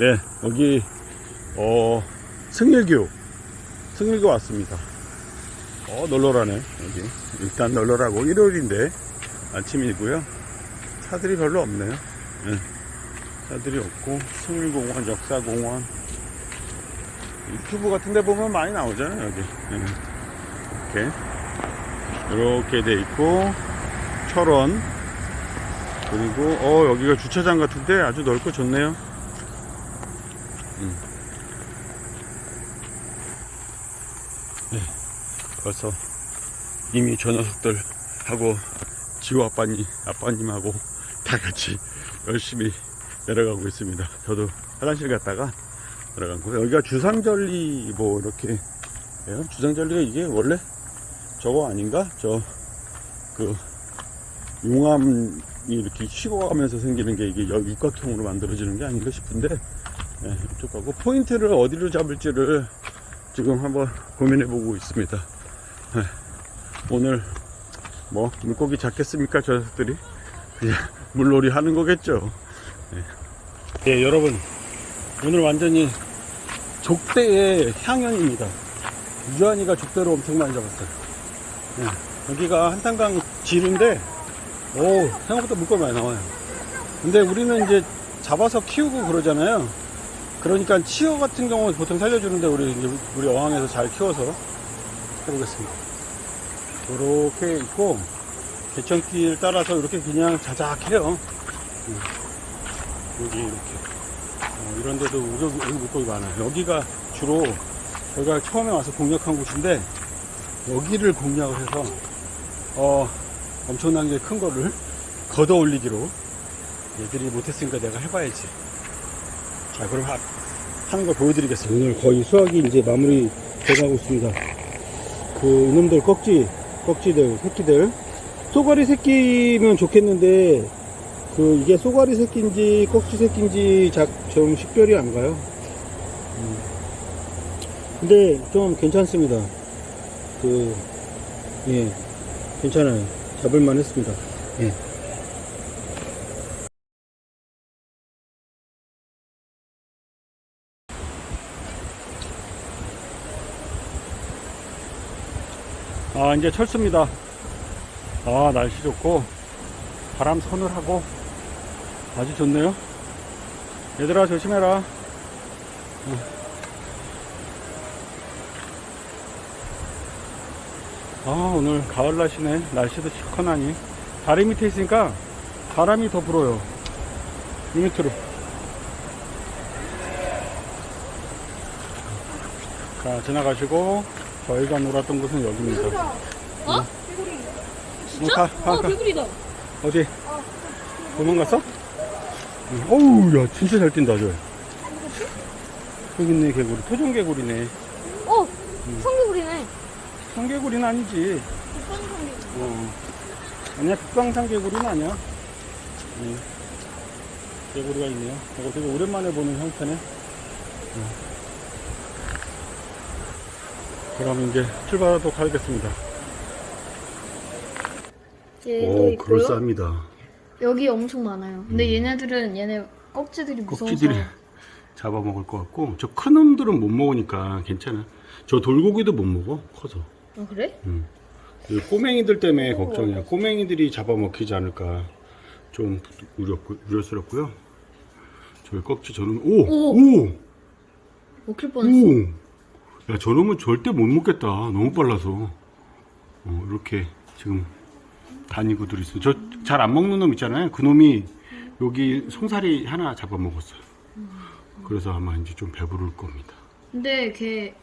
네, 여기, 어, 승일교. 승일교 왔습니다. 어, 널널하네, 여기. 일단 널널하고, 일요일인데, 아침이고요. 차들이 별로 없네요. 네. 차들이 없고, 승일공원, 역사공원. 유튜브 같은 데 보면 많이 나오잖아요, 여기. 네. 이렇게. 이렇게 돼 있고, 철원. 그리고, 어, 여기가 주차장 같은데 아주 넓고 좋네요. 벌써 이미 저 녀석들하고 지호 아빠님, 아빠님하고 다 같이 열심히 내려가고 있습니다. 저도 화장실 갔다가 내려가고 여기가 주상절리 뭐 이렇게 해요. 주상절리가 이게 원래 저거 아닌가? 저 그 용암이 이렇게 식어가면서 생기는 게 이게 여- 육각형으로 만들어지는 게 아닌가 싶은데 네, 이쪽 가고. 포인트를 어디로 잡을지를 지금 한번 고민해 보고 있습니다. 네, 오늘 뭐 물고기 잡겠습니까 저 녀석들이? 그냥 물놀이 하는 거겠죠. 네. 예, 여러분. 오늘 완전히 족대의 향연입니다. 유한이가 족대로 엄청 많이 잡았어요. 네, 여기가 한탄강 지류인데 오 생각보다 물고기 많이 나와요. 근데 우리는 이제 잡아서 키우고 그러잖아요 그러니까 치어 같은 경우는 보통 살려주는데 우리 이제 우리 어항에서 잘 키워서 해보겠습니다. 이렇게 있고 개천길 따라서 이렇게 그냥 자작해요. 음. 여기 이렇게 어, 이런 데도 여기, 여기 물고기 많아요. 여기가 주로 저희가 처음에 와서 공략한 곳인데 여기를 공략을 해서 어, 엄청나게 큰 거를 걷어 올리기로 얘들이 못했으니까 내가 해봐야지. 자, 그럼 하, 하는 걸 보여드리겠습니다. 오늘 거의 수학이 이제 마무리 돼가고 있습니다. 그 이놈들 꺽지, 꺽지들, 새끼들. 쏘가리 새끼면 좋겠는데, 그 이게 쏘가리 새끼인지 꺽지 새끼인지 작, 좀 식별이 안 가요. 음. 근데 좀 괜찮습니다. 그, 예, 괜찮아요. 잡을만 했습니다. 예. 아 이제 철수입니다. 아 날씨 좋고 바람 서늘하고 아주 좋네요. 얘들아 조심해라. 어. 아 오늘 가을 날씨네. 날씨도 시원하니. 다리 밑에 있으니까 바람이 더 불어요. 이 밑으로. 자 지나가시고 저희가 놀았던 곳은 여기입니다 어? 어, 가, 가, 어, 가. 개구리다. 어디? 도망갔어? 응. 어우, 야, 진짜 잘 뛴다, 저. 여기 있네, 개구리. 토종개구리네. 어, 성개구리네. 성개구리는 아니지. 어. 아니야, 북방산 개구리는 아니야. 응. 개구리가 있네요. 이거 되게 오랜만에 보는 형태네. 응. 그럼 이제 출발하도록 하겠습니다. 얘도 있고요. 그럴싸합니다. 여기 엄청 많아요. 근데 얘네들은 얘네 꺽지들이 무서워서. 꼭지들이 잡아먹을 것 같고 저 큰 놈들은 못 먹으니까 괜찮아 저 돌고기도 못 먹어 커서 아 그래? 음. 이 꼬맹이들 때문에 걱정이야 꼬맹이들이 잡아먹히지 않을까 좀 우려, 우려스럽고요 저기 꺽지 저놈 오! 오오 오 먹힐 뻔했어. 야 저놈은 절대 못 먹겠다 너무 빨라서 어, 이렇게 지금 다니고들 있어 저 잘 안 먹는 놈 있잖아요 그 놈이 여기 송사리 하나 잡아먹었어요 그래서 아마 이제 좀 배부를 겁니다 근데 걔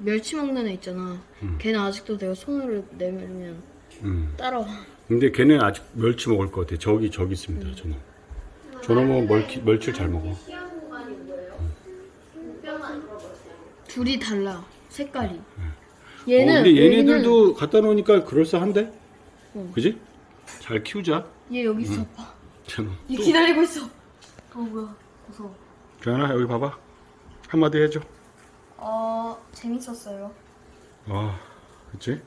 멸치 먹는 애 있잖아. 음. 걔는 아직도 내가 손을 내밀면 음. 따라와. 근데 걔는 아직 멸치 먹을 것 같아 저기 저기 있습니다 저놈 저놈은 멸치, 멸치를 잘 먹어 둘이 달라. 색깔이. 어, 얘는 근데 여기는 얘네들도 갖다 놓으니까 그럴싸한데 어. 그지? 잘 키우자 얘 여기 있어. 봐. 저놈 얘 기다리고 있어. 어 뭐야? 무서워. 조연아 여기 봐봐 한마디 해줘 어 재밌었어요. 아 그치?